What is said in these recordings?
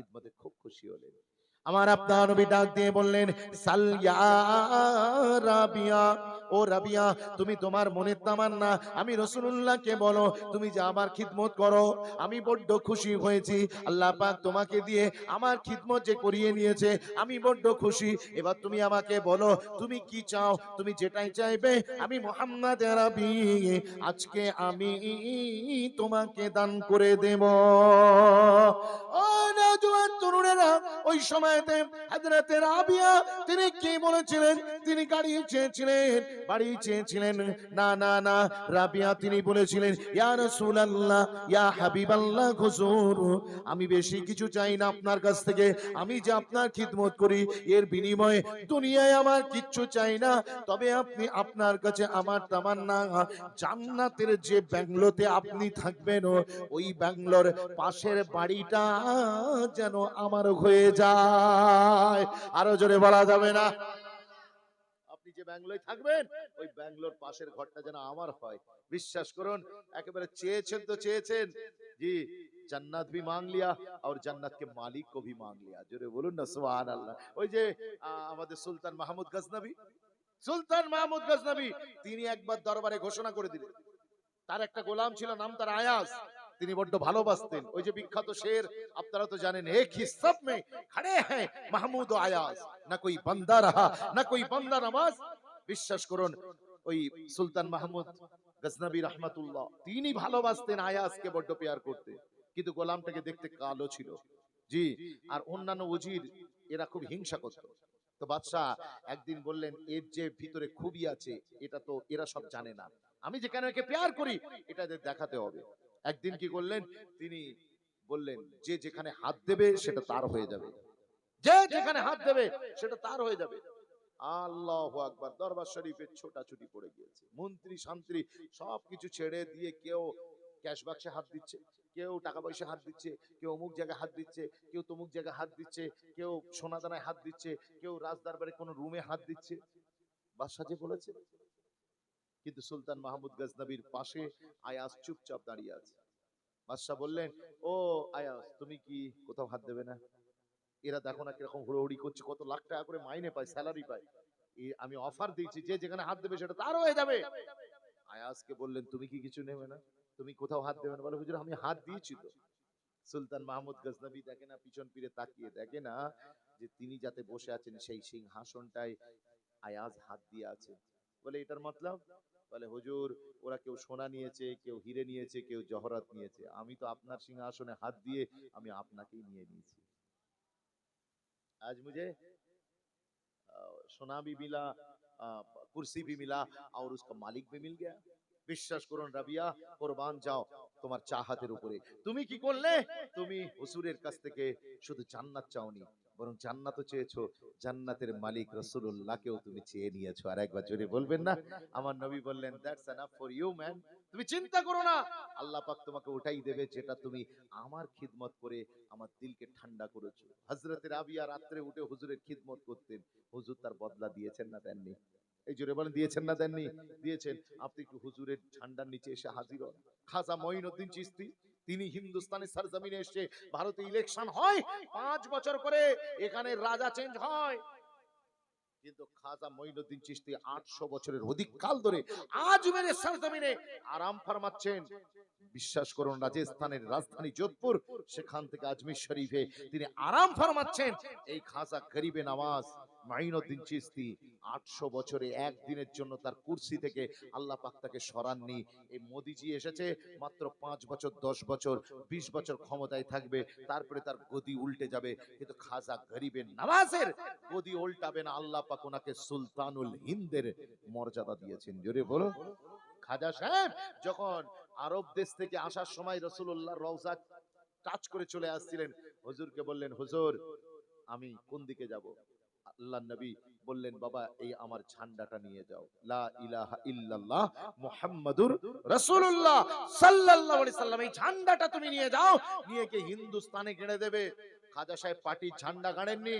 খিদমতে খুব খুশি হলেন আমার আপনার নবী ডাক দিয়ে বললেন সালিয়া রাবিয়া, ও রাবিয়া, তুমি তোমার মনের তামান্না, আমি রসুল্লাহকে বলো, তুমি যে আমার খিদমত করো, আমি বড্ড খুশি হয়েছি, আল্লাহ পাক তোমাকে দিয়ে আমার খিদমত যে করিয়ে নিয়েছে, আমি বড্ড খুশি, এবার তুমি আমাকে বলো, তুমি কি চাও, তুমি যেটাই চাইবে, আমি মোহাম্মদ রাবি, আজকে আমি তোমাকে দান করে দেব। তরুণেরা, ওই রাবিয়া, তিনি কি বলেছিলেন? তিনি গাড়ি চেয়েছিলেন, বাড়ি চেয়েছিলেন। না না না, রাবিয়া তিনি বলেছিলেন, ইয়া রাসূলুল্লাহ, ইয়া হাবিবাল্লাহ, হুজুর, আমি বেশি কিছু চাই না আপনার কাছ থেকে। আমি যে আপনার খিদমত করি, এর বিনিময়ে দুনিয়ায় আমার কিচ্ছু চাই না। তবে আপনি আপনার কাছে আমার তামান্না, জান্নাতের যে ব্যাংলোতে আপনি থাকবেন, ওই ব্যাংলোর পাশের বাড়িটা যেন আমার হয়ে যায়। নাই আরও জোরে বলা যাবে না। আপনি যে থাকবেন, ওই পাশের ঘরটা যেন আমার হয়। বিশ্বাস করুন, একেবারে চেয়েছেন তো চেয়েছেন। জি, জান্নাত ভি মাং লিয়া, আর জান্নাত কে মালিক কো ভি মাং লিয়া। জোরে বলুন না সুবহান আল্লাহ ওই যে আমাদের সুলতান মাহমুদ গজনবী। সুলতান মাহমুদ গজনবী, তিনি একবার দরবারে ঘোষণা করে দিলেন। তার একটা গোলাম ছিল, নাম তার আয়াস তিনি বড্ড ভালোবাসতেন। ওই যে বিখ্যাত শের, আপনারা তো জানেন এক হি সব মে খড়ে হ্যাঁ মাহমুদ আয়াজ। না কোই বান্দা রাহা, না কোই বান্দা নামাজ। বিশ্বাস করুন, ওই সুলতান মাহমুদ গজনবী রহমাতুল্লাহ, তিনি ভালোবাসতেন আয়াজকে, বড্ড পেয়ার করতে। কিন্তু গোলামটাকে দেখতে কালো ছিল। জি, আর অন্যান্য উজির, এরা খুব হিংসা করত। তো বাদশাহ একদিন বললেন, এর যে ভিতরে খুবই আছে, এটা তো এরা সব জানে না। আমি যেখানে একে প্যার করি, এটা দেখাতে হবে। একদিন কি করলেন? তিনি বললেন যে যেখানে হাত দেবে সেটা তার হয়ে যাবে। যে যেখানে হাত দেবে সেটা তার হয়ে যাবে। আল্লাহ আকবার দরবার শরীফের ছোটাছুটি পড়ে গিয়েছে। মন্ত্রী শান্ত্রী সবকিছু ছেড়ে দিয়ে কেউ ক্যাশ বাক্সে হাত দিচ্ছে কেউ টাকা পয়সা হাত দিচ্ছে কেউ অমুক জায়গায় হাত দিচ্ছে কেউ তমুক জায়গায় হাত দিচ্ছে কেউ সোনাদানায় হাত দিচ্ছে কেউ রাজদরবারে কোনো রুমে হাত দিচ্ছে। বাদশাহ যে বলেছে কিন্তু সুলতান মাহমুদ গজনবীর পাশে আয়াস চুপচাপ দাঁড়িয়ে আছে। বাদশাহ বললেন, ও আয়াস তুমি কি কোথাও হাত দেবে না? এরা দেখো না কীরকম হুড়োহুড়ি করছে, কত লাখ টাকা করে মাইনে পায়, স্যালারি পায়। আমি অফার দিয়েছি, যে যেখানে হাত দেবে সেটা তার হয়ে যাবে। আয়াসকে বললেন, তুমি কি কিছু নেবে না? তুমি কোথাও হাত দেবে না? বলে, হুজুর, আমি হাত দিয়েছি তো। সুলতান মাহমুদ গজনবী দেখে না, পিছন ফিরে তাকিয়ে দেখে না যে তিনি যাতে বসে আছেন সেই সিংহাসনটায় আয়াজ হাত দিয়ে আছে। বলে, এটার মতলব? বলে হুজুর ওরা কেউ সোনা নিয়েছে কেউ হিরে নিয়েছে কেউ জহরত নিয়েছে আমি তো আপনার সিংহাসনে হাত দিয়ে আমি আপনাকেই নিয়ে নিয়েছি आज मुझे अ, सोना भी मिला अ, कुर्सी भी मिला और उसका मालिक भी मिल गया বিশ্বাস করুন রাবিয়া কোরবান যাও তোমার চাহাতের উপরে তুমি কি করলে তুমি হুজুরের কাছ থেকে শুধু জান্নাত চাওনি বরং জান্নাতও চেয়েছো। জান্নাতের মালিক রাসূলুল্লাহকেও তুমি চেয়ে নিয়েছো। আর একবার জোরে বলবেন না? আমার নবী বললেন that's enough for you man তুমি চিন্তা করো না। আল্লাহ পাক তোমাকে ওটাই দেবে যেটা তুমি আমার খিদমত করে আমার দিলকে ঠান্ডা করেছ। হযরত রাবিয়া রাত্রে উঠে হুজুরের খিদমত করতেন। হুজুর তার বদলা দিয়েছেন না দেননি? এই জোরে বলেন দিয়েছেন না দেননি? দিয়েছেন। আপনি একটু হুজুরের ঠান্ডার নিচে এসে হাজির হন। খাজা মঈনুদ্দিন চিস্তি তিনি হিন্দুস্তানের সরজমিনে এসে ভারতে ইলেকশন হয়, পাঁচ বছর করে এখানে রাজা চেঞ্জ হয়। কিন্তু খাজা মঈনুদ্দিন চিস্তি আটশো বছরের অধিক কাল ধরে আজমেরের সরজমিনে আরাম ফরমাচ্ছেন। বিশ্বাস করুন, রাজস্থানের রাজধানী যোধপুর, সেখান থেকে আজমির শরীফে তিনি আরাম ফরমাচ্ছেন। এই খাজা গরিবে নামাজ। মাইনুদ্দিন চিস্তি। আটশো বছরে একদিনের জন্য তার কুর্সি থেকে আল্লাহ পাক তাকে সরাননি। এই মোদিজি এসেছে, মাত্র পাঁচ বছর, দশ বছর, বিশ বছর ক্ষমতায় থাকবে, তারপরে তার গদি উল্টে যাবে। কিন্তু খাজা গরিবের নামাজের গদি উল্টাবে না, আল্লাহ পাক ওনাকে সুলতানুল হিন্দের মর্যাদা দিয়েছেন। জোরে বলো। খাজা সাহেব, যখন আরব দেশ থেকে আসার সময় রসুল্লাহ রওজা টাচ করে চলে আসছিলেন, হুজুরকে বললেন, হুজুর, আমি কোন দিকে যাব? আল্লাহ নবী বললেন, বাবা, এই আমার ঝান্ডাটা নিয়ে যাও। লা ইলাহা ইল্লাল্লাহ মুহাম্মাদুর রাসূলুল্লাহ সাল্লাল্লাহু আলাইহি সাল্লাম, এই ঝান্ডাটা তুমি নিয়ে যাও। নিয়ে কে হিন্দুস্তানে গেড়ে দেবে। খাজা সাহেব পার্টির ঝান্ডা গাড়েননি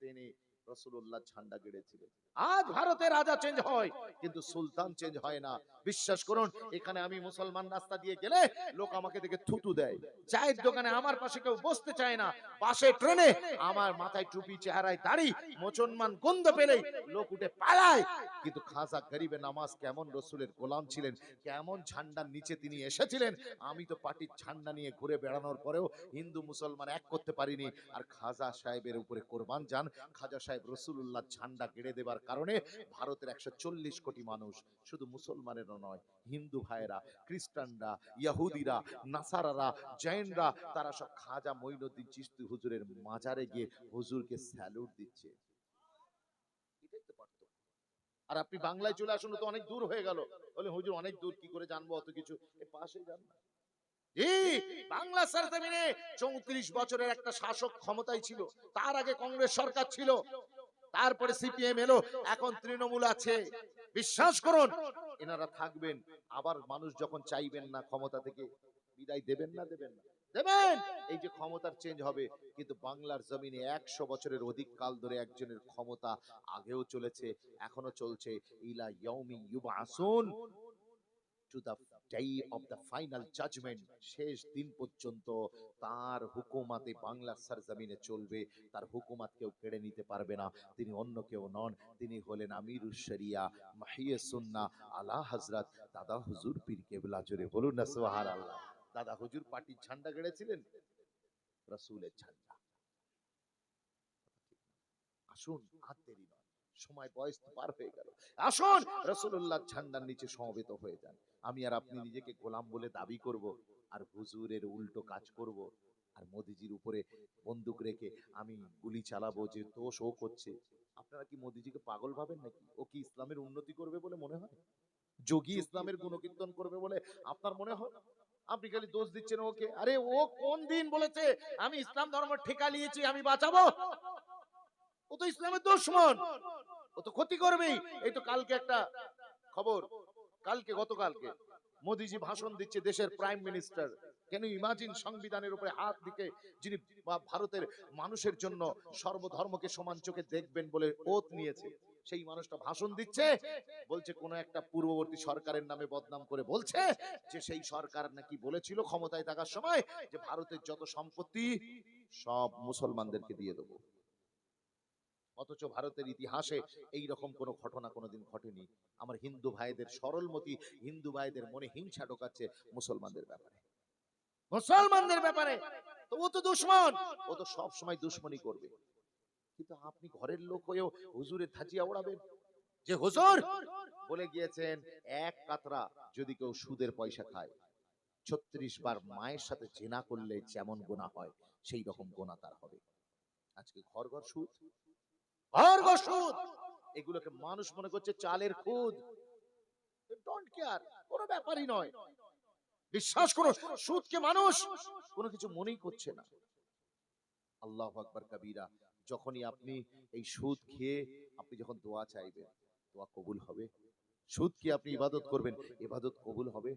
তিনি রাসূলুল্লাহ ঝান্ডা গেড়েছিলেন আজ ভারতে রাজা চেঞ্জ হয়, কিন্তু সুলতান চেঞ্জ হয় না। বিশ্বাস করুন, এখানে আমি মুসলমান রাস্তা দিয়ে গেলে লোক আমাকে দেখে থুতু দেয়। চায়ের দোকানে আমার পাশে কেউ বসতে চায় না। পাশে ট্রেনে আমার মাথায় টুপি, চেহারায় দাড়ি মুসলমান গন্ধ পেলেই লোক উঠে পালায়। কিন্তু খাজা গরিবে নামাজ কেমন রসুলের গোলাম ছিলেন, কেমন ঝান্ডার নিচে তিনি এসেছিলেন, আমি তো পার্টির ঝান্ডা নিয়ে ঘুরে বেড়ানোর পরেও হিন্দু মুসলমান এক করতে পারিনি। আর খাজা সাহেবের উপরে কোরবান যান, খাজা সাহেব রসুল্লাহ ঝান্ডা গেড়ে দেবার কারণে ভারতের একশো চল্লিশ কোটি মানুষ শুধু মুসলমানেরও নয়, হিন্দু ভাইয়েরা, খ্রিস্টানরা ইয়াহুদিরা নাসারারা, জৈনরা, তারা সব খাজা মঈনুদ্দিন চিস্তি হুজুরের মাজারে গিয়ে হুজুরকে স্যালুট দিচ্ছে। আর আপনি বাংলায় চলে আসুন তো অনেক দূর হয়ে গেল। বলে, হুজুর, অনেক দূর, কি করে জানব? অত কিছু পাশে যান না। বাংলা সরজমিনে চৌত্রিশ বছরের একটা শাসক ক্ষমতায় ছিল। তার আগে কংগ্রেস সরকার ছিল। তারপরে সিপিএম এলো, এখন তৃণমূল আছে। বিশ্বাস করুন, এনারা থাকবেন, আবার মানুষ যখন চাইবেন না ক্ষমতা থেকে, বিদায় দেবেন না দেবেন না। দেবেন! এই যে ক্ষমতার চেঞ্জ হবে, কিন্তু বাংলার জমিনে একশো বছরের অধিক কাল ধরে একজনের ক্ষমতা আগেও চলেছে এখনও চলছে। ইলা ইয়ৌমি to the day of the final judgment শেষ দিন পর্যন্ত তার হুকুমাতে বাংলার সরজমিনে চলবে। তার হুকুমাত কেউ কেড়ে নিতে পারবে না। তিনি অন্য কেউ নন। তিনি হলেন আমিরুস মাহিয়ে সুন্না, আলা হজরত দাদা হুজুর পীর কেবলা জোরে বলুন না সোহার আল্লাহ দাদা হুজুর পার্টির ঝান্ডা গেড়েছিলেন রসুলের ঝান্ডা। আসুন আর দেরি নয়। সময় বয়স তো পার হয়ে গেল। আসুন রসুল্লাহ ঝান্ডার নিচে সমবেত হয়ে যান। আমি আর আপনি নিজেকে গোলাম বলে দাবি করব আর হুজুরের উল্টো কাজ করব আর মোদিজির উপরে বন্দুক রেখে আমি গুলি চালাবো যে দোষ ও করছে। আপনারা কি মোদিজিকে পাগল ভাবেন নাকি? ও কি ইসলামের উন্নতি করবে বলে মনে হয়? যোগী ইসলামের গুণকীর্তন করবে বলে আপনার মনে হয়? আপনি খালি দোষ দিচ্ছেন ওকে। আরে ও কোন দিন বলেছে, আমি ইসলাম ধর্ম ঠেকা নিয়েছি আমি বাঁচাবো? ও তো ইসলামের দুশ্মন। ও তো ক্ষতি করবেই। এই তো কালকে একটা খবর। কালকে, গতকালকে মোদিজি ভাষণ দিচ্ছে দেশের প্রাইম মিনিস্টার কেন ইমাজিন সংবিধানের উপরে হাত দিকে যিনি ভারতের মানুষের জন্য সর্বধর্মকে সমান চোখে দেখবেন বলে ওত নিয়েছে, সেই মানুষটা ভাষণ দিচ্ছে, বলছে কোন একটা পূর্ববর্তী সরকারের নামে বদনাম করে বলছে যে সেই সরকার নাকি বলেছিল ক্ষমতায় থাকার সময় যে ভারতের যত সম্পত্তি সব মুসলমানদেরকে দিয়ে দেবো। অথচ ভারতের ইতিহাসে এই রকম কোনো ঘটনা কোনোদিন ঘটেনি। আমার হিন্দু ভাইদের সরলমতি, হিন্দু ভাইদের মনে হিংসা ঢোকাচ্ছে মুসলমানদের ব্যাপারে। মুসলমানদের ব্যাপারে? তো ও তো দুশ্মন। ও তো সব সময় দুশ্মনী করবে। কিন্তু আপনি ঘরের লোক হয়েও হুজুরের ধাজিয়া ওড়াবেন? যে হুজুর, বলে গিয়েছেন, এক কাতরা যদি কেউ সুদের পয়সা খায়, ছত্রিশ বার মায়ের সাথে জেনা করলে যেমন গোনা হয়, সেই রকম গোনা তার হবে। আজকে ঘর ঘর সুদ? এগুলোকে মানুষ মনে করছে চালের খুদ। কোনো ব্যাপারই নয়। বিশ্বাস করুন সুদকে মানুষ কোনো কিছু মনেই করছে না। আল্লাহ আকবার কবিরা, যখনই আপনি এই সুদ খেয়ে আপনি যখন দোয়া চাইবেন, দোয়া কবুল হবে। সুদ কি আপনি ইবাদত করবেন, ইবাদত কবুল হবে।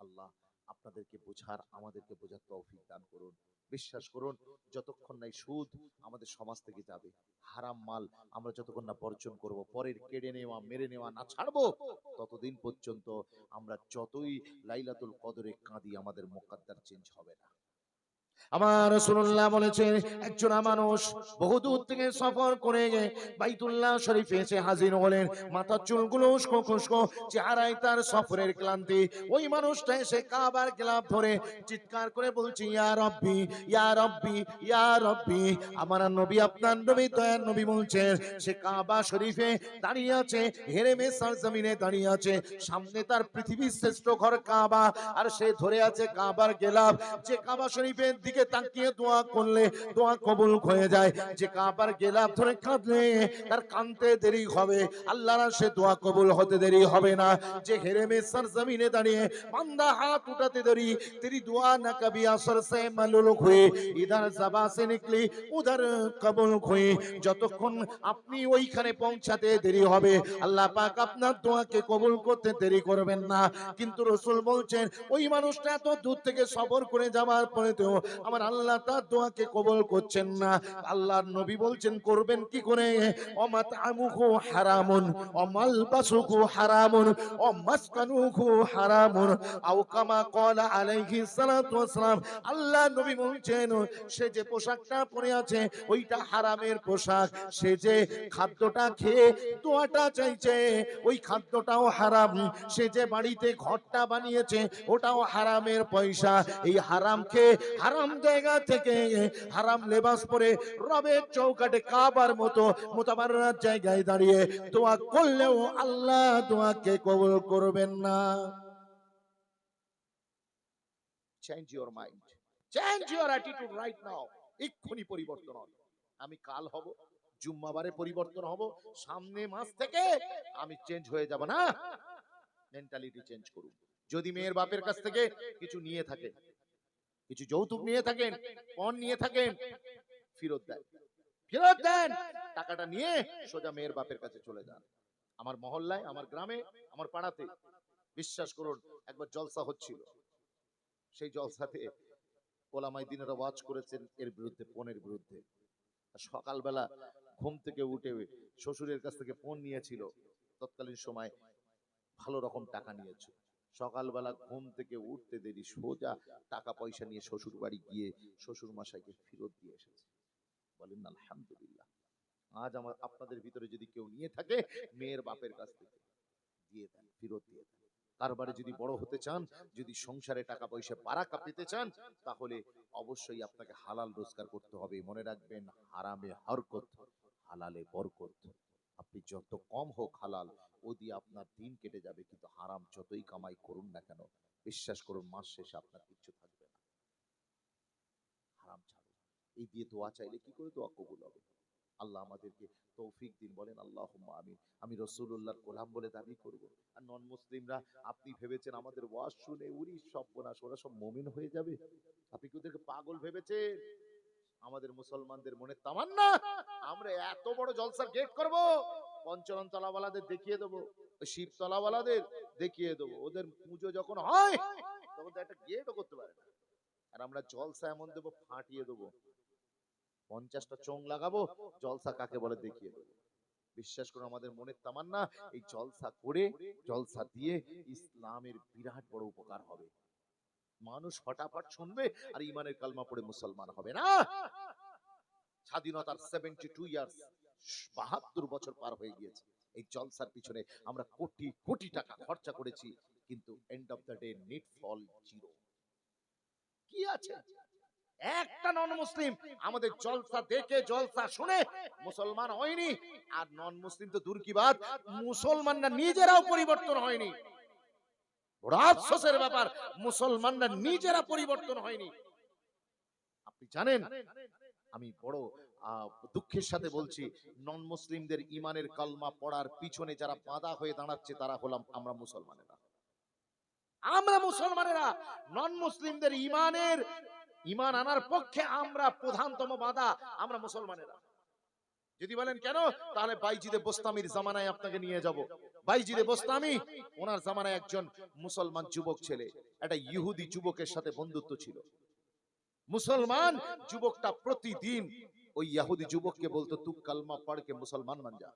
আল্লাহ আপনাদেরকে বোঝার, আমাদেরকে বোঝার তৌফিক দান করুন। বিশ্বাস করুন, যতক্ষণ নাই সুদ আমাদের সমাজ থেকে যাবে, হারাম মাল আমরা যতক্ষণ না বর্জন করব, পরের কেড়ে নেওয়া, মেরে নেওয়া না ছাড়বো, ততদিন পর্যন্ত আমরা যতই লাইলাতুল কদরে কাঁদি, আমাদের মোকাদ্দার চেঞ্জ হবে না। আমার রাসূলুল্লাহ বলেছেন একজন মানুষ বহু দূর থেকে সফর করে বাইতুল্লাহ শরীফে এসে হাজির হলেন। মাথার চুলগুলো উস্কো খুস্কো, চেহারায় তার সফরের ক্লান্তি। ওই মানুষটা এসে কাবার গেলাপ ধরে চিৎকার করে বলছে, ইয়া রব্বি ইয়া রব্বি ইয়া রব্বি। আমার নবী, আপনার নবী, দয়ার নবী বলছেন, সে কাবা শরীফে দাঁড়িয়ে আছে, হেরেমে জমিনে দাঁড়িয়ে আছে। সামনে তার পৃথিবীর শ্রেষ্ঠ ঘর কাবা, আর সে ধরে আছে কাবার গেলাপ যে কাবা শরীফের দিকে তাকিয়ে দোয়া করলে, দোয়া কবুল হয়ে যায়। যে কাবার গেলাপ ধরে কাঁদলে, তার কাঁদতে দেরি হবে। আল্লাহর সে দোয়া কবুল হতে দেরি হবে না। যে হেরেমে সার জমিনে দাঁড়িয়ে বান্দা হাত উঠাতে দেরি, তেরি দোয়া না কবি আসর সে মালুল হয়ে, ইধার জাবা সে নিকলি, উধার কবুল হয়ে। যতক্ষণ আপনি ওইখানে পৌঁছাতে দেরি হবে, আল্লাহ পাক আপনার দোয়াকে কবুল করতে দেরি করবেন না। কিন্তু রসুল বলছেন, ওই মানুষটা এত দূর থেকে সফর করে যাওয়ার পরেতেও আমার আল্লাহ তার দোয়াকে কবল করছেন না। আল্লাহর নবী বলছেন, করবেন কি করে? অমাত আমুহু হারামুন, অমালবাসুহু হারামুন, অমাসকানুহু হারামুন। আও ক্বালা আলাইহি সালাতু ওয়াসসালাম। আল্লাহ নবী বলছেন, সে যে পোশাকটা পরে আছে, ওইটা হারামের পোশাক। সে যে খাদ্যটা খেয়ে দোয়াটা চাইছে, ওই খাদ্যটাও হারাম। সে যে বাড়িতে ঘরটা বানিয়েছে, ওটাও হারামের পয়সা। এই হারাম খেয়ে হারাম জায়গা থেকে হারাম লেবাস পরে রবের চৌকাটে কাবার মতো মোতাবাররার জায়গায় দাঁড়িয়ে দোয়া করলেও আল্লাহ দোয়াকে কবুল করবেন না। Change mind change attitude right now এক্ষুনি পরিবর্তন হবে আমি কাল হব, জুম্মাবারে পরিবর্তন হব, সামনে মাস থেকে আমি চেঞ্জ হয়ে যাব না। মেন্টালিটি চেঞ্জ করুন। যদি মেয়ের বাপের কাছ থেকে কিছু নিয়ে থাকেন কিছু যৌতুক নিয়ে থাকেন, পণ নিয়ে থাকেন, ফেরত দেন। ফেরত দেন, টাকাটা নিয়ে সোজা মেয়ের বাপের কাছে চলে যান। আমার মহল্লায়, আমার গ্রামে, আমার পাড়াতে, বিশ্বাস করুন, একবার জলসা হচ্ছিল। সেই জলসাতে ওলামাই দিনেরা ওয়াচ করেছেন এর বিরুদ্ধে, পণের বিরুদ্ধে। সকালবেলা ঘুম থেকে উঠে শ্বশুরের কাছ থেকে পণ নিয়েছিল। তৎকালীন সময় ভালো রকম টাকা নিয়েছে। সকালবেলা ঘুম থেকে উঠতে দেরি, সোজা টাকা পয়সা নিয়ে শ্বশুর বাড়ি গিয়ে শ্বশুর মশাইকে ফেরত দিয়ে এসেছে। বলেন, আলহামদুলিল্লাহ, আজ আমার, আপনাদের ভিতরে যদি কেউ নিয়ে থাকে, মেয়ের বাপের কাছ থেকে দিয়ে দেন, ফেরত দিয়ে দেন। কারবারে যদি বড় হতে চান, যদি সংসারে টাকা পয়সা বারাকা পেতে চান, তাহলে অবশ্যই আপনাকে হালাল রোজগার করতে হবে। মনে রাখবেন, হারামে হরকত, হালালে বরকত। আপনি যত কম হোক হালাল ও দিয়ে আপনার দিন কেটে যাবে, কিন্তু হারাম যতই কামাই করুন না কেন, বিশ্বাস করুন, মাস শেষে আপনার কিচ্ছু থাকবে না। হারাম ছাড়ুন এই দিয়ে দোয়া চাইলে কি করে দোয়া কবুল হবে? আল্লাহ আমাদেরকে তৌফিক দিন, বলেন আল্লাহ আমি আমি রসুল্লাহর গোলাম বলে দাবি করব। আর নন মুসলিমরা আপনি ভেবেছেন আমাদের ওয়াজ শুনে উরি সব বোনাস ওরা সব মমিন হয়ে যাবে? আপনি কি ওদেরকে পাগল ভেবেছেন? আমাদের মুসলমানদের মনে তামান্না, আমরা এত বড় জলসার গেট করব? পঞ্চরণ তলাওয়ালাদের দেখিয়ে দেবো শিব তলাওয়ালাদের দেখিয়ে দেবো। ওদের পুজো যখন হয়, তখন তো একটা গেটও করতে পারে না। আর আমরা জলসা এমন দেবো, ফাটিয়ে দেবো। পঞ্চাশটা চোং লাগাবো, জলসা কাকে বলে দেখিয়ে দেবো। বিশ্বাস করে, আমাদের মনের তামান্না, এই জলসা করে, জলসা দিয়ে ইসলামের বিরাট বড় উপকার হবে। মানুষ ফটাফট শুনবে, আর ইমানের কালমা পড়ে মুসলমান হবে না। স্বাধীনতার সেভেন্টি টু ইয়ার্স বাহাত্তর বছর পার হয়ে গিয়েছে। এই জলসার পিছনে আমরা কোটি কোটি টাকা খরচা করেছি, কিন্তু end of the day net fall zero কি আছে? একটা নন মুসলিম আমাদের জলসা দেখে, জলসা শুনে মুসলমান হয়নি, আর নন মুসলিম তো দূর কি বাদ মুসলমানরা নিজেরাও পরিবর্তন হয়নি। বড় ব্যাপার, মুসলমানরা নিজেরা পরিবর্তন হয়নি। আপনি জানেন, আমি বড় দুঃখের সাথে বলছি নন মুসলিমদের ইমানের কালমা পড়ার পিছনে যারা বাধা হয়ে দাঁড়াচ্ছে, তারা হলাম আমরা মুসলমানেরা। আমরা মুসলমানেরা নন মুসলিমদের ইমানের ইমান আনার পক্ষে আমরা প্রধানতম বাধা, আমরা মুসলমানেরা। যদি বলেন কেন, তাহলে বাইজিদে বোস্তামির জামানায় আপনাকে নিয়ে যাব। বাইজিদে বোস্তামি, ওনার জামানায় একজন মুসলমান যুবক ছেলে, একটা ইহুদি যুবকের সাথে বন্ধুত্ব ছিল। মুসলমান যুবকটা প্রতিদিন ওই ইহুদি যুবককে বলতো তু কালমা পড়কে মুসলমান মান যা।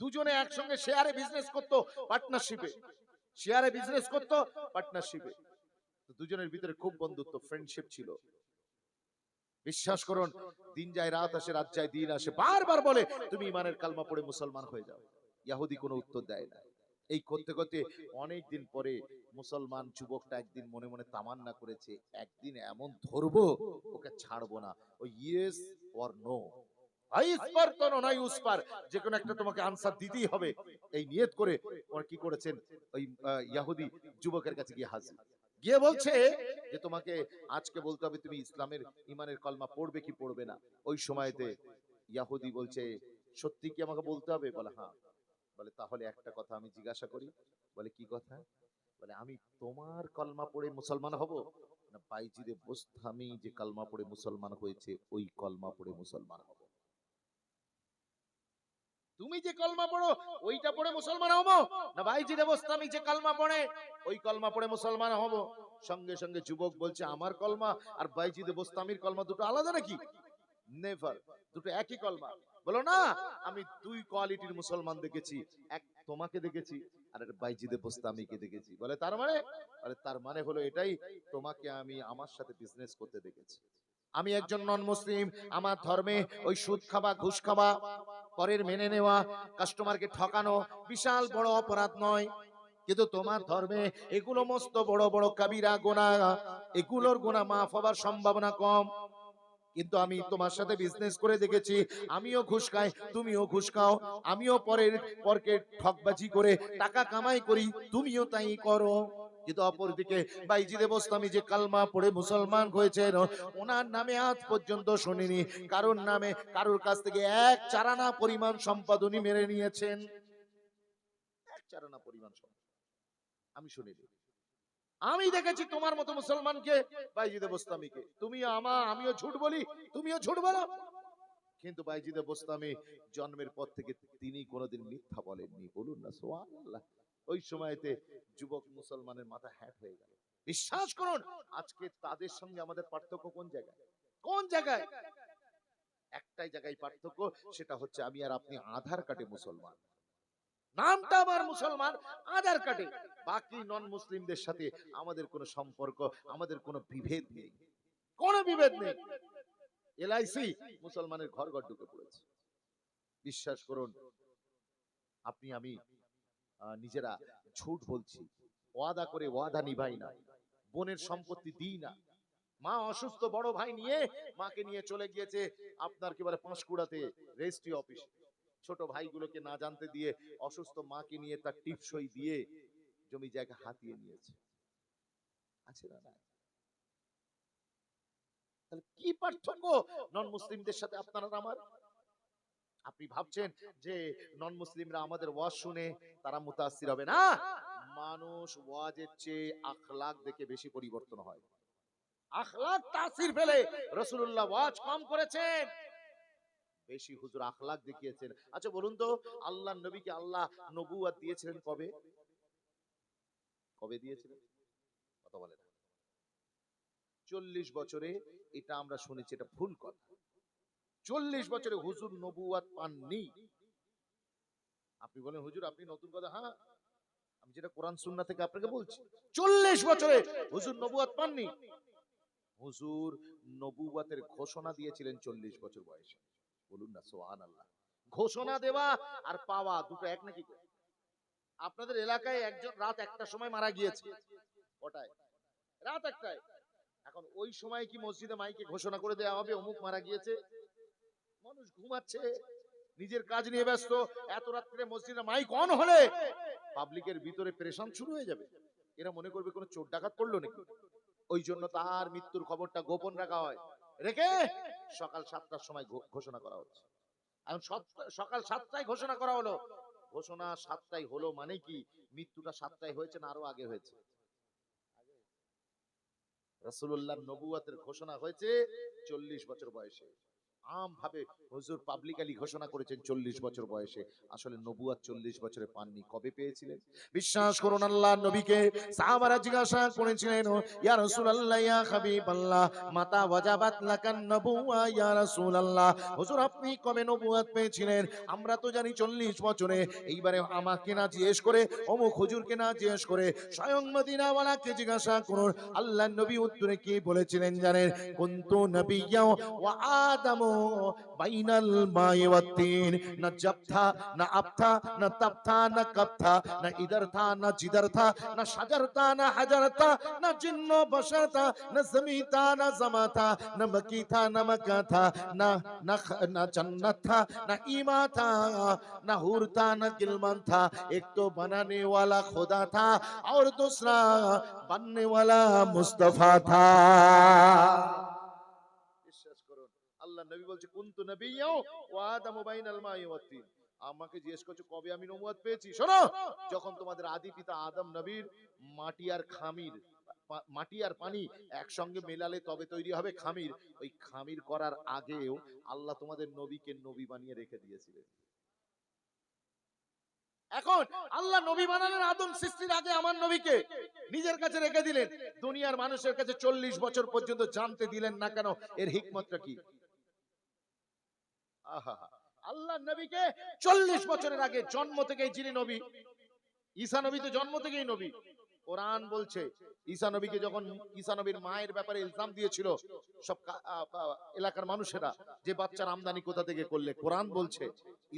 দুজনে একসঙ্গে শেয়ারে বিজনেস করতো পার্টনারশিপে শেয়ারে বিজনেস করতো পার্টনারশিপে দুজনের ভিতরে খুব বন্ধুত্ব ফ্রেন্ডশিপ ছিল। বিশ্বাস করুন, দিন যায়, রাত আসে, রাত যায়, দিন আসে, বারবার বলে, তুমি ইমানের কালমা পড়ে মুসলমান হয়ে যাও। ইয়াহুদি কোনো উত্তর দেয় না। এই করতে করতে অনেক দিন পরে মুসলমান যুবকটা একদিন মনে মনে তামান্না করেছে একদিন এমন ধরবো ওকে ছাড়বো না। ওই ইয়েস অর নো যে কোনো একটা তোমাকে আনসার দিতেই হবে। এই নিয়ত করে ওরা কি করেছেন? ওই ইয়াহুদি যুবকের কাছে গিয়ে হাজির। গিয়ে বলছে যে তোমাকে আজকে বলতে হবে তুমি ইসলামের ইমানের কলমা পড়বে কি পড়বে না? ওই সময়তে ইয়াহুদি বলছে সত্যি কি আমাকে বলতে হবে? বলে হ্যাঁ। বলে তাহলে একটা কথা আমি জিজ্ঞাসা করি। বলে কি কথা? বলে আমি তোমার কলমা পড়ে মুসলমান হব? না বাইজিরে বোস্তামি যে কলমা পড়ে মুসলমান হয়েছে ওই কলমা পড়ে মুসলমান হব। তুমি যে কলমা পড়ো ওইটা পড়ে মুসলমান হব? না ভাইজি দেবস্তামি যে কলমা পড়ে ওই কলমা পড়ে মুসলমান হব? সঙ্গে সঙ্গে যুবক বলছে আমার কলমা আর বাইজি দেবস্তামির কলমা দুটো আলাদা নাকি? নেভার দুটো একই কলমা বলো না, আমি দুই কোয়ালিটির মুসলমান দেখেছি। এক তোমাকে দেখেছি, আর একটা বাইজিদে বোস্তামিকে দেখেছি। বলে তার মানে? বলে তার মানে হলো এটাই, তোমাকে আমি আমার সাথে বিজনেস করতে দেখেছি। আমি একজন নন মুসলিম আমার ধর্মে ওই সুদ খাওয়া, ঘুষ খাওয়া, পরের মেনে নেওয়া কাস্টমারকে ঠকানো, বিশাল বড় অপরাধ নয়। কিন্তু তোমার ধর্মে এগুলো মস্ত বড় বড় কাবিরা গোনা এগুলোর গোনা মাফ হবার সম্ভাবনা কম। কিন্তু আমি তোমার সাথে বিজনেস করে দেখেছি আমিও ঘুষ খাই তুমিও ঘুষ খাও আমিও পরের পরকে ঠকবাজি করে টাকা কামাই করি তুমিও তাই করো। কিন্তু অপরদিকে বাইজিদে বস্তামি যে কালমা পড়ে মুসলমান হয়েছেন ওনার নামে আজ পর্যন্ত শুনিনি। কারোর নামে কারোর কাছ থেকে এক চারানা পরিমাণ সম্পাদনী মেরে নিয়েছেন। এক চারানা পরিমাণ সম্পদ। আমি শুনিনি। আমি দেখেছি তোমার মতো মুসলমানকে, বাইজিদে বোস্তামিকে। তুমি আমা, আমিও ঝুট বলি, তুমিও ঝুট বলো। কিন্তু বাইজিদে বোস্তামি জন্মের পর থেকে তিনি কোনোদিন মিথ্যা বলেননি। বলুন না, সুবহানাল্লাহ। ওই সময়তে যুবক মুসলমানের মাথা হ্যাট হয়ে গেল। বিশ্বাস করুন, আজকে তাদের সঙ্গে আমাদের পার্থক্য কোন জায়গায়? কোন জায়গায়? একটাই জায়গায় পার্থক্য, সেটা হচ্ছে আমি আর আপনি আধার কার্ডে মুসলমান। নামটা আমার মুসলমান, আধার কার্ডে। বাকি নন মুসলিমদের সাথে আমাদের কোনো সম্পর্ক, আমাদের কোনো বিভেদ নেই। কোনো বিভেদ নেই। এলআইসি মুসলমানের ঘর ঘর ঢুকে পড়েছে। বিশ্বাস করুন, আপনি, আমি নিজেরা ঝুট বলছি, ওয়াদা করে ওয়াদা নিভাই না। বোনের সম্পত্তি দিই না। মা অসুস্থ বড় ভাই নিয়ে, মাকে নিয়ে চলে গিয়েছে আপনার কি বলে পাঁশকুড়াতে রেজিস্ট্রি অফিস। ছোট ভাইগুলোকে না জানতে দিয়ে অসুস্থ মাকে নিয়ে তার টিপসই দিয়ে জমি জায়গা হাতিয়ে নিয়েছে। আছে না নাই? তাহলে কি পার্থক্য নন মুসলিমদের সাথে আপনার আমার? আপনি ভাবছেন যে নন মুসলিমরা আমাদের ওয়াজ শুনে তারা মুতাসির হবে না? মানুষ ওয়াজের চেয়ে আখলাক দেখে বেশি পরিবর্তন হয়। আখলাক তাসির ফেলে রসুল্লাহ ওয়াজ কম করেছেন। বেশি হুজুর আখলাক দেখিয়েছেন। আচ্ছা বলুন তো আল্লাহ নবীকে আল্লাহ নবুয়াত দিয়েছিলেন কবে? কবে দিয়েছিলেন? কথা বলে না। চল্লিশ বছরে এটা আমরা শুনেছি, এটা ভুল কথা। চল্লিশ বছরে হুজুর নবুয়াত পাননি। আপনি বলেন, হুজুর, আপনি নতুন কথা? হ্যাঁ আমি যেটা কোরআন, সুন্নাহ থেকে আপনাকে বলছি। চল্লিশ বছরে হুজুর নবুয়াত পাননি। হুজুর নবুয়াতের ঘোষণা দিয়েছিলেন চল্লিশ বছর বয়সে। বলুন না সোহান আল্লাহ ঘোষণা দেওয়া আর পাওয়া দুটো এক নাকি আপনাদের এলাকায় একজন রাত একটা সময় মারা গিয়েছে। রাত একটায়। এখন ওই সময় কি মসজিদে মাইকে ঘোষণা করে দেওয়া হবে, অমুক মারা গিয়েছে? মানুষ ঘুমাচ্ছে, নিজের কাজ নিয়ে ব্যস্ত, এত রাত্রে মসজিদে মাইক অন হলে পাবলিকের ভিতরে প্রেশান শুরু হয়ে যাবে। এরা মনে করবে কোনো চোর ডাকাত পড়ল নাকি? ওই জন্য তার মৃত্যুর খবরটা গোপন রাখা হয়। রেখে সকাল সাতটার সময় ঘোষণা করা হচ্ছে এখন সকাল সাতটায় ঘোষণা করা হলো। ঘোষণা সাতটায় হলো মানে কি? মৃত্যুটা সাতটায় হয়েছে না আরও আগে হয়েছে? রসুল্লাহ নবুয়াতের ঘোষণা হয়েছে চল্লিশ বছর বয়সে। আম ভাবে হুজুর পাবলিকালি ঘোষণা করেছেন চল্লিশ বছর বয়সে। আসলে চল্লিশ বছরে পাননি। কবে পেয়েছিলেন? বিশ্বাস করুন আল্লাহ নবীকে সাহাবারা জিজ্ঞাসা করেছিলেন, ইয়া ইয়া মাতা ওয়াজাবাত লাকান নবুয়া, ইয়া হুজুর, আপনি কবে নবুয়াত পেয়েছিলেন? আমরা তো জানি চল্লিশ বছরে। এইবারে আমাকে না জিজ্ঞেস করে, অমুক হুজুরকে না জিজ্ঞেস করে, স্বয়ং মদিনাওয়ালাকে জিজ্ঞাসা করুন। আল্লাহ নবী উত্তরে কি বলেছিলেন জানেন? কুনতু নবিয়্যা ওয়া আদামু বাইনাল মাই ওয়াত তিন না জব থা না আব থা না তব থা না কব থা না ইধর থা না জিধর থা না শাজার থা না হাজার থা না জিন্ন বশর থা না জমি থা না জমা থা না মকি থা না মকা থা না না খ- না जन्नत था ना ईमा था ना हूर था ना गिलमान था एक तो बनाने वाला खुदा था और दूसरा बनने वाला मुस्तफा था বিশ্বাস করুন আল্লাহ নবী বলছে, কুনতু নবিয়্যাও ওয়া আদামু বাইনাল মাই ওয়াত তিন। আমাকে জিজ্ঞেস করছ, কবে আমি নবুয়াত পেয়েছি? শোনো, যখন তোমাদের আদি পিতা আদম নবীর মাটি আর খামির মাটি আর পানি একসঙ্গে মেলালে তবে তৈরি হবে খামির, ওই খামির করার আগেও আল্লাহ তোমাদের নবীকে নবী বানিয়ে রেখে দিয়েছিলেন। এখন আল্লাহ নবী বানালেন আদম সৃষ্টির আগে আমার নবীকে, নিজের কাছে রেখে দিলেন। দুনিয়ার মানুষের কাছে চল্লিশ বছর পর্যন্ত জানতে দিলেন না কেন, এর হিকমতটা কি? আল্লাহ নবীকে চল্লিশ বছরের আগে জন্ম থেকেই যিনি নবী, ঈসা নবী তো জন্ম থেকেই নবী। কোরআন বলছে, ঈসা নবীকে যখন ঈসা নবীর মায়ের ব্যাপারে ইলজাম দিয়েছিল, সব এলাকার মানুষেরা, যে বাচ্চার আমদানি কোথা থেকে করলে, কোরআন বলছে,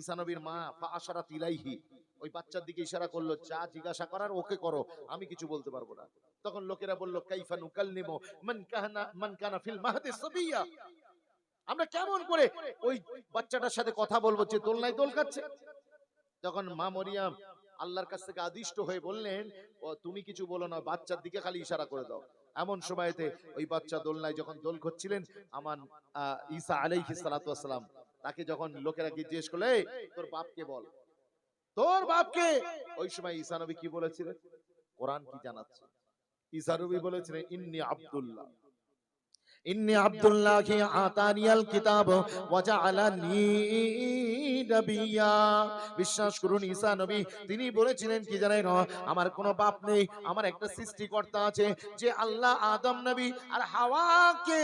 ঈসা নবীর মা আশারা ইলাইহি, ওই বাচ্চার দিকে ইশারা করল, যা জিজ্ঞাসা করার ওকে করো, আমি কিছু বলতে পারব না। তখন লোকেরা বলল, কাইফা নুকাল্লিমু, মান কানা মান কানা ফিল মাহদি সাবিয়া। আমরা কেমন করে ওই বাচ্চাটার সাথে কথা বলব যে দোলনায় দোল খাচ্ছে? তখন মা মরিয়াম আল্লাহর কাছ থেকে আদিষ্ট হয়ে বললেন ও তুমি কিছু বলো না বাচ্চার দিকে খালি ইশারা করে দাও। এমন সময়তে ওই বাচ্চা দোলনায় যখন দোল করছিলেন আমার আহ, ঈসা আলাইহিস সালাতু তাকে যখন লোকেরা জিজ্ঞেস করলে "এই, তোর বাপকে বল। তোর বাপকে? ওই সময় ঈসা নবী কি বলেছিলেন? কোরআন কি জানাচ্ছে? ঈসা নবী বলেছিলেন ইন্নি আব্দুল্লাহ। ইন্নি আব্দুল্লাহ আতানিয়াল কিতাব ওয়া জাআলানি নবিয়্যা বিশ্বাস করুন ঈসা নবী তিনি বলেছিলেন কি জানেন? আমার কোনো বাপ নেই আমার একটা সৃষ্টিকর্তা আছে যে আল্লাহ আদম নবী আর হাওয়াকে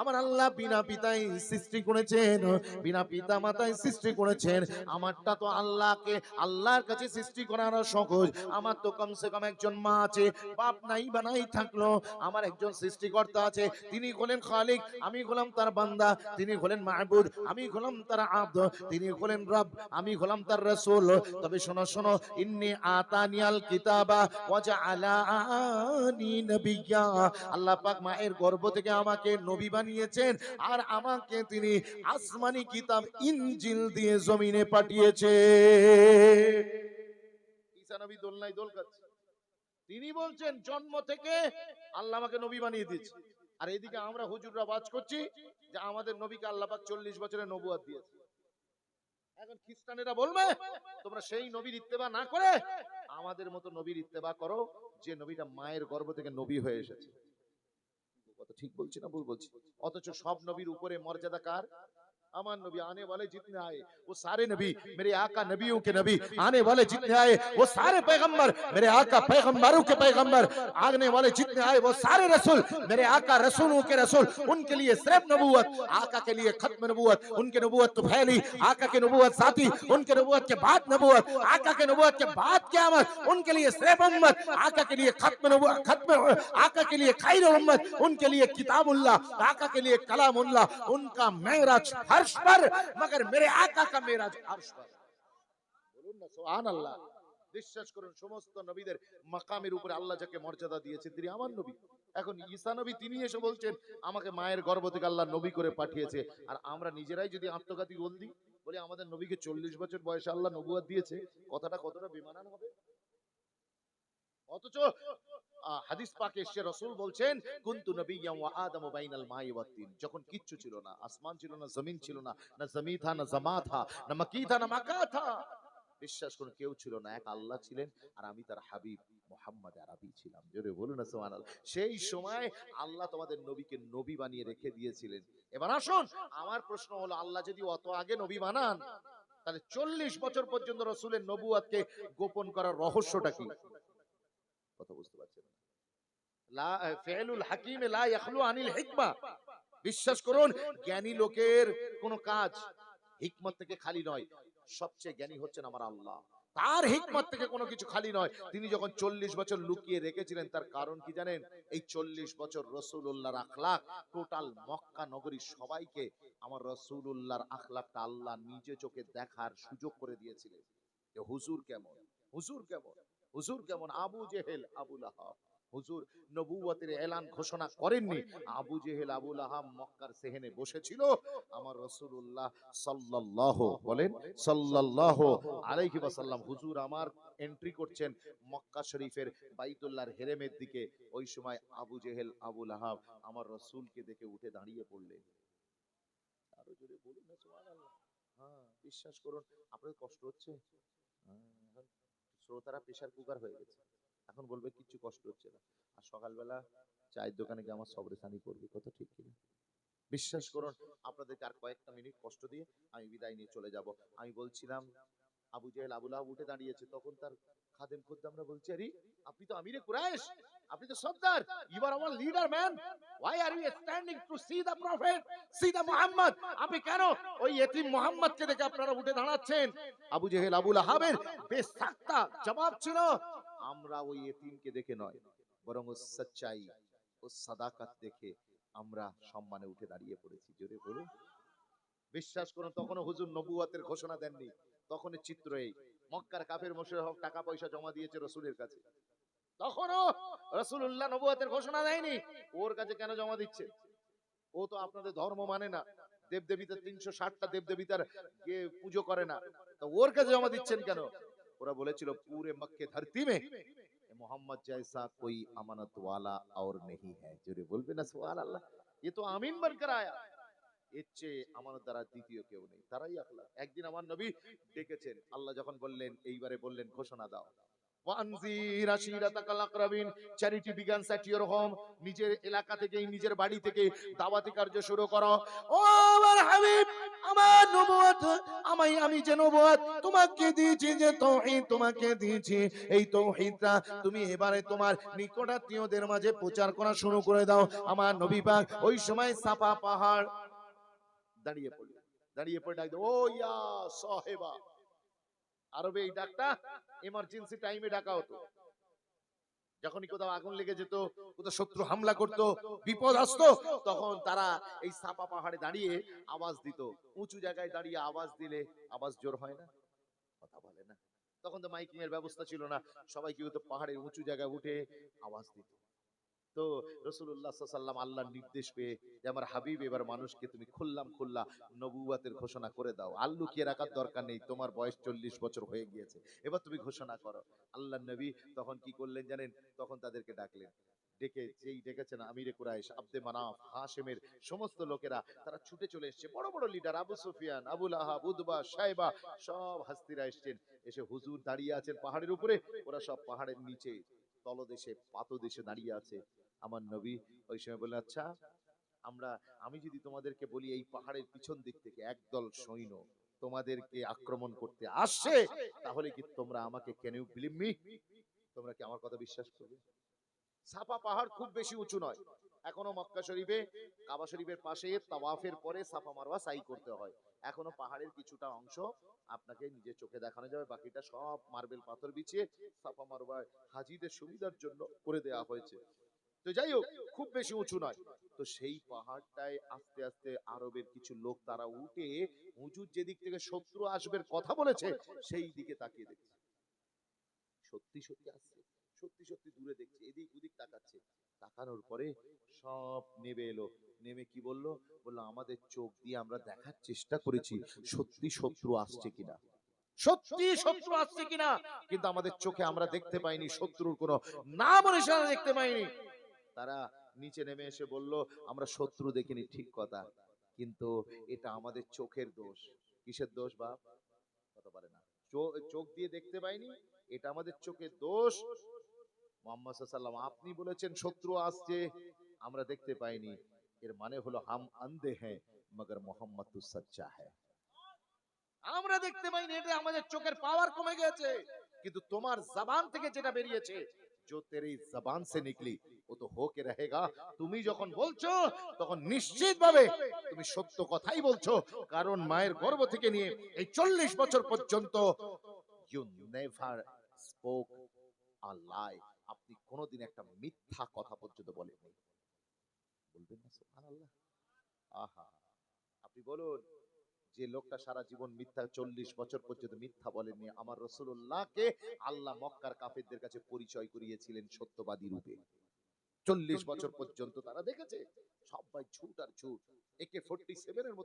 আমার আল্লাহ বিনা পিতাই সৃষ্টি করেছেন বিনা পিতা মাতায় সৃষ্টি করেছেন। আমারটা তো আল্লাহকে আল্লাহর কাছে সৃষ্টি করার সহজ। আমার তো কমসে কম একজন মা আছে বাপ নাই বা নাই থাকল। আমার একজন সৃষ্টিকর্তা আছে তিনি হলেন খালিক, আমি হলাম তার বান্দা, তিনি হলেন মাহবুদ, আমি হলাম তার আব্দ, তিনি হলেন রব, আমি হলাম তার রাসূল। তবে শোনো শোনো, ইন্নি আতানিয়াল কিতাবা ওয়া জাআলানি নবিয়্যা আল্লাহ পাক মায়ের থেকে আমাকে নবী বানিয়েছেন, আর আমাকে তিনি আসমানি কিতাব ইনজিল দিয়ে জমিনে পাঠিয়েছে তিনি বলছেন, জন্ম থেকে আল্লাহ আমাকে নবী বানিয়ে দিয়েছে। আর এদিকে আমরা হুজুররা বাজ করছি যে আমাদের নবীকে আল্লাহ পাক চল্লিশ বছরের নবুয়াদ দিয়েছে। এখন খ্রিস্টানেরা বলবে, তোমরা সেই নবীর ইত্তেবা না করে আমাদের মতো নবীর ইত্তেবা করো যে নবীটা মায়ের গর্ভ থেকে নবী হয়ে এসেছে। কথা ঠিক বলছি না ভুল বলছি? অথচ সব নবীর উপরে মর্যাদা কার? अमन नबी आने वाले जितने आए वो सारे नबी मेरे आका नबियों के नबी आने वाले जितने आए वो सारे पैगंबर मेरे आका पैगंबरों के पैगंबर आने वाले जितने आए वो सारे रसूल मेरे आका रसूलों के रसूल उनके लिए सिर्फ़ नबूवत आका के लिए खत्म नबूवत उनके नबूवत तो फैली आका की नबूवत साथी उनके नबूवत के बाद नबूवत आका के नबूवत के बाद क्यामत उनके लिए सिर्फ़ उम्मत आका के लिए खत्म नबूवत खत्म आका के लिए खैर उम्मत उनके लिए किताबुल्लाह आका के लिए कलामुल्लाह उनका महराज हर फर्श पर मगर मेरे आका का मेराज अर्श पर বলুন না সুবহানাল্লাহ বিশ্বাস করুন সমস্ত নবীদের মাকামের উপরে আল্লাহ যাকে মর্যাদা দিয়েছে তিনি আমার নবী এখন ঈসা নবী তিনি এসে বলছেন আমাকে মায়ের গর্ভ থেকে আল্লাহ নবী করে পাঠিয়েছে আর আমরা নিজেরাই যদি আত্মঘাতী গোল দিই বলে আমাদের নবীকে চল্লিশ বছর বয়সে আল্লাহ নবুয়াদ দিয়েছে কথাটা কতটা বিমানান হবে অথচ হাদিস পাকে এসে রসুল বলছেন, কুন্তু নবিয়্যাম ওয়া আদমু বাইনাল মাই তিন। যখন কিচ্ছু ছিল না, আসমান ছিল না, জমিন ছিল না না জমি থা না জামা থা না মাকি থা না মাকা থা বিশ্বাস করুন, কেউ ছিল না, এক আল্লাহ ছিলেন আর আমি তার হাবিব মোহাম্মদ আরবি ছিলাম। জোরে বলুন না, সুবহানাল্লাহ। সেই সময় আল্লাহ তোমাদের নবীকে নবী বানিয়ে রেখে দিয়েছিলেন। এবার আসুন, আমার প্রশ্ন হলো, আল্লাহ যদি অত আগে নবী বানান, তাহলে চল্লিশ বছর পর্যন্ত রসুলের নবুয়াতকে গোপন করার রহস্যটা কি? কথা বুঝতে পারছেন না? লা ফেলুল হাকিমে লা ইয়াখলু আনিল হিকমা। বিশ্বাস করুন জ্ঞানী লোকের কোনো কাজ হিকমত থেকে খালি নয় সবচেয়ে জ্ঞানী হচ্ছেন আমার আল্লাহ। তার হিকমত থেকে কোনো কিছু খালি নয় তিনি যখন চল্লিশ বছর লুকিয়ে রেখেছিলেন তার কারণ কি জানেন? এই চল্লিশ বছর রসুল্লাহর আখলাক টোটাল মক্কা নগরীর সবাইকে আমার রসুল্লাহর আখলাকটা আল্লাহ নিজে চোখে দেখার সুযোগ করে দিয়েছিলেন। যে হুজুর কেমন? হুজুর কেমন? হুজুর কেমন? আবু জেহেল আবুল আহাব। হুজুর নবুয়তের এলান ঘোষণা করেননি। আবু জেহেল আবুল আহাব মক্কার সেহেনে বসেছিল। আমার রসুল্লাহ সাল্লাল্লাহু বলেন সাল্লাল্লাহু আলাইহি ওয়াসাল্লাম হুজুর আমার এন্ট্রি করছেন মক্কা শরীফের বাইতুল্লাহর হেরেমের দিকে। ওই সময় আবু জেহেল আবুল আহাব আমার রসুলকে দেখে উঠে দাঁড়িয়ে পড়লেন। আরও জোরে বলুন না সুবহানাল্লাহ। হ্যাঁ বিশ্বাস করুন আপনাদের কষ্ট হচ্ছে? হ্যাঁ, শ্রোতারা প্রেশার কুকার হয়ে গেছে। এখন বলবে কিচ্ছু কষ্ট হচ্ছে না। আর সকালবেলা চায়ের দোকানে গিয়ে আমার সবরেসানি করবে কত ঠিক কিনা? বিশ্বাস করুন, আপনাদেরকে আর কয়েকটা মিনিট কষ্ট দিয়ে আমি বিদায় নিয়ে চলে যাব। আমি বলছিলাম, আবু জেহেল আবুল উঠে দাঁড়িয়েছে, তখন তার খাদেম খোদ্দামরা বলছে, আরে, আপনি তো আমিরে কুরাইশ! আপনি তো সর্দার you are our leader man why are you standing to see the prophet see the Muhammad আপনি কেন ওই এতিম মুহাম্মদকে দেখে আপনারা উঠে দাঁড়াচ্ছেন? আবু জেহেল আবুল আহাবের বেসাক্তা জবাব ছিল, আমরা ওই এতিমকে দেখে নয়, বরং ও সচ্চাই, ও সাদাকাত দেখে আমরা সম্মানে উঠে দাঁড়িয়ে পড়েছি। জোরে বলুন। বিশ্বাস করুন, তখনও হুজুর নবুয়াতের ঘোষণা দেননি। তখনই চিত্র এই, মক্কার কাফের মোশের হক টাকা পয়সা জমা দিয়েছে রসুলের কাছে। তখনও রসুল্লাহ নবুয়াতের ঘোষণা দেয়নি। ওর কাছে কেন জমা দিচ্ছে? ও তো আপনাদের ধর্ম মানে না। দেব দেবদেবীতার তিনশো ষাটটা দেব দেবদেবীতার পুজো করে না। তো ওর কাছে জমা দিচ্ছেন কেন? ওরা বলেছিল, পুরে মক্কে ধরতি মে। মোহাম্মদ জয়সা কই আমানত ওয়ালা আর নেহি হ্যায়। জোরে বলবে না সুবহান আল্লাহ এ তো আমিন বন করায়া এর চেয়ে আমানত দ্বারা দ্বিতীয় কেউ নেই। তারাই আখলাক একদিন আমার নবী ডেকেছেন। আল্লাহ যখন বললেন, এইবারে বললেন, ঘোষণা দাও। চ্যারিটি হোম নিজের এলাকা থেকে নিজের বাড়ি থেকে দাওয়াতি কার্য শুরু করো। ও আমার হাবিব, আমার নবুয়ত আমি যে নবুয়ত তোমাকে দিয়েছি, যে তৌহিদ তোমাকে দিয়েছি, এই তৌহিদটা তুমি এবারে তোমার নিকটাত্মীয়দের মাঝে প্রচার করা শুরু করে দাও। আমার নবী পাক ওই সময় সাপা পাহাড় দাঁড়িয়ে পড়ল দাঁড়িয়ে পড়ে ডাক ও ইয়া সাহেবা। আরবে এই ডাকটা এমার্জেন্সি টাইমে ডাকা হতো। যখনই কোথাও আগুন লেগে যেত, কোথাও শত্রু হামলা করত, বিপদ আসতো, তখন তারা এই সাপা পাহাড়ে দাঁড়িয়ে আওয়াজ দিত। উঁচু জায়গায় দাঁড়িয়ে আওয়াজ দিলে আওয়াজ জোর হয় না। কথা বলে না। তখন তো মাইকিং এর ব্যবস্থা ছিল না। সবাই কি হতো পাহাড়ের উঁচু জায়গায় উঠে আওয়াজ দিত। তো রসুল্লাহ সাল্লাম আল্লাহর নির্দেশ পেয়ে যে আমার হাবিব এবার মানুষকে তুমি খুললাম খুল্লা নবুয়াতের ঘোষণা করে দাও। আর লুকিয়ে রাখার দরকার নেই তোমার বয়স চল্লিশ বছর হয়ে গিয়েছে। এবার তুমি ঘোষণা করো। আল্লাহ নবী তখন কি করলেন জানেন? তখন তাদেরকে ডাকলেন। ডেকে যেই ডেকেছেন আমিরে কুরাইশ আব্দে মানাফ হাশেমের সমস্ত লোকেরা তারা ছুটে চলে এসেছে। বড় বড় লিডার আবু সুফিয়ান আবুল আহাব উদবা সাহেবা সব হাস্তিরা এসছেন। এসে হুজুর দাঁড়িয়ে আছেন পাহাড়ের উপরে। ওরা সব পাহাড়ের নিচে তলদেশে পাতদেশে দাঁড়িয়ে আছে। আমার নবী ওই সময় বললেন আচ্ছা আমরা আমি যদি তোমাদেরকে বলি এই পাহাড়ের পিছন দিক থেকে একদল সৈন্য তোমাদেরকে আক্রমণ করতে আসছে তাহলে কি তোমরা আমাকে কেন বিলিভ মি তোমরা কি আমার কথা বিশ্বাস করবে? সাফা পাহাড় খুব বেশি উঁচু নয়। এখনও মক্কা শরীফে কাবা শরীফের পাশে তাওয়াফের পরে সাফা মারওয়া সাই করতে হয়। এখনও পাহাড়ের কিছুটা অংশ আপনাকে নিজের চোখে দেখানো যাবে বাকিটা সব মার্বেল পাথর বিছিয়ে সাফা মারওয়া হাজিদের সুবিধার জন্য করে দেওয়া হয়েছে। তো যাই হোক খুব বেশি উঁচু নয়। তো সেই পাহাড়টায় আস্তে আস্তে আরবের কিছু লোক তারা উঠে হুজুর যেদিক থেকে শত্রু আসবের কথা বলেছে, সেই দিকে তাকিয়ে দেখছে। সত্যি সত্যি আসছে। সত্যি সত্যি দূরে দেখছে, এদিক ওদিক তাকাচ্ছে। তাকানোর পরে সব নেমে এলো। নেমে কি বলল? বলল, আমাদের চোখ দিয়ে আমরা দেখার চেষ্টা করেছি, সত্যি শত্রু আসছে কিনা? সত্যি শত্রু আসছে কিনা? কিন্তু আমাদের চোখে আমরা দেখতে পাইনি শত্রুর কোনো নাম দেখতে পাইনি। তারা নিচে নেমে এসে বলল আমরা শত্রু দেখিনি ঠিক কথা কিন্তু এটা আমাদের চোখের দোষ কিসের দোষ বাপ কথা পারে না চো- চোখ দিয়ে দেখতে পাইনি এটা আমাদের চোখের দোষ মোহাম্মদ সাল্লাম আপনি বলেছেন শত্রু আসছে আমরা দেখতে পাইনি এর মানে হলো হাম আন্ধে হ্যাঁ মগর মোহাম্মদ তো সচ্চা হ্যাঁ আমরা দেখতে পাইনি এটা আমাদের চোখের পাওয়ার কমে গেছে কিন্তু তোমার জবান থেকে যেটা বেরিয়েছে जो तेरी जबान से निकली ও তো হোকে তুমি যখন বলছো, তখন নিশ্চিতভাবে তুমি সত্য কথাই বলছো। কারণ মায়ের থেকে নিয়ে এই চল্লিশ বছর পর্যন্ত ইউ নেভার স্পোক আপনি কোনোদিন একটা মিথ্যা কথা পর্যন্ত বলেননি। বলবেন আহা, আপনি বলুন, যে লোকটা সারা জীবন মিথ্যা চল্লিশ বছর পর্যন্ত মিথ্যা বলেনি আমার রসুল্লাহকে আল্লাহ মক্কার কাফেরদের কাছে পরিচয় করিয়েছিলেন সত্যবাদী রূপে। চল্লিশ বছর পর্যন্ত তারা দেখেছে। সবাই ছুট আর ছুট। একে ফোর্টি সেভেনের মতো